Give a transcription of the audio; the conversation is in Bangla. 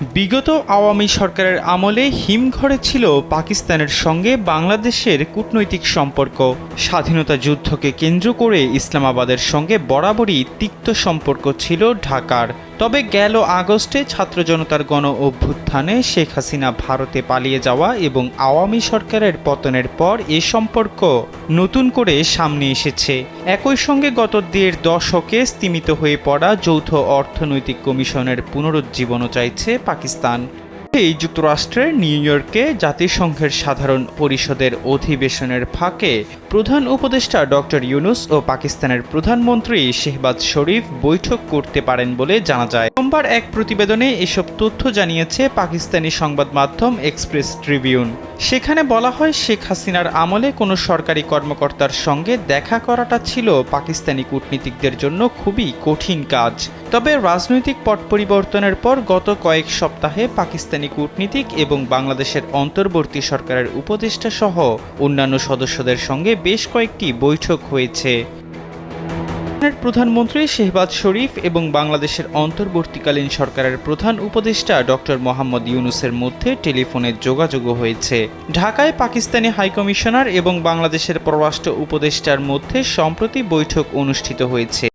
বিগত আওয়ামী সরকারের আমলে হিমঘরে ছিল পাকিস্তানের সঙ্গে বাংলাদেশের কূটনৈতিক সম্পর্ক। স্বাধীনতা যুদ্ধকে কেন্দ্র করে ইসলামাবাদের সঙ্গে বরাবরই তিক্ত সম্পর্ক ছিল ঢাকার। তবে গেল আগস্টে ছাত্র জনতার গণ অভ্যুত্থানে শেখ হাসিনা ভারতে পালিয়ে যাওয়া এবং আওয়ামী সরকারের পতনের পর এ সম্পর্ক নতুন করে সামনে এসেছে। একই সঙ্গে গত দেড় দশকে স্তীমিত হয়ে পড়া যৌথ অর্থনৈতিক কমিশনের পুনরুজ্জীবনও চাইছে পাকিস্তান। এই যুক্তরাষ্ট্রের নিউ ইয়র্কে জাতিসংঘের সাধারণ পরিষদের অধিবেশনের ফাঁকে প্রধান উপদেষ্টা ডক্টর ইউনুস ও পাকিস্তানের প্রধানমন্ত্রী শেহবাজ শরীফ বৈঠক করতে পারেন বলে জানা যায়। সোমবার এক প্রতিবেদনে এসব তথ্য জানিয়েছে পাকিস্তানি সংবাদ মাধ্যম এক্সপ্রেস ট্রিবিউন। সেখানে বলা হয় শেখ হাসিনার আমলে কোনো সরকারি কর্মকর্তার সঙ্গে দেখা করাটা ছিল পাকিস্তানি কূটনীতিকদের জন্য খুবই কঠিন কাজ। তবে রাজনৈতিক পট পরিবর্তনের পর গত কয়েক সপ্তাহে পাকিস্তানি কূটনীতিক এবং বাংলাদেশের অন্তর্বর্তী সরকারের উপদেষ্টা সহ অন্যান্য সদস্যদের সঙ্গে বেশ কয়েকটি বৈঠক হয়েছে। প্রধানমন্ত্রী শেহবাজ শরীফ এবং বাংলাদেশের অন্তর্বর্তীকালীন সরকারের প্রধান উপদেষ্টা ডক্টর মোহাম্মদ ইউনুসের মধ্যে টেলিফোনে যোগাযোগ হয়েছে। ঢাকায় পাকিস্তানি হাইকমিশনার এবং বাংলাদেশের পররাষ্ট্র উপদেষ্টার মধ্যে সম্প্রতি বৈঠক অনুষ্ঠিত হয়েছে।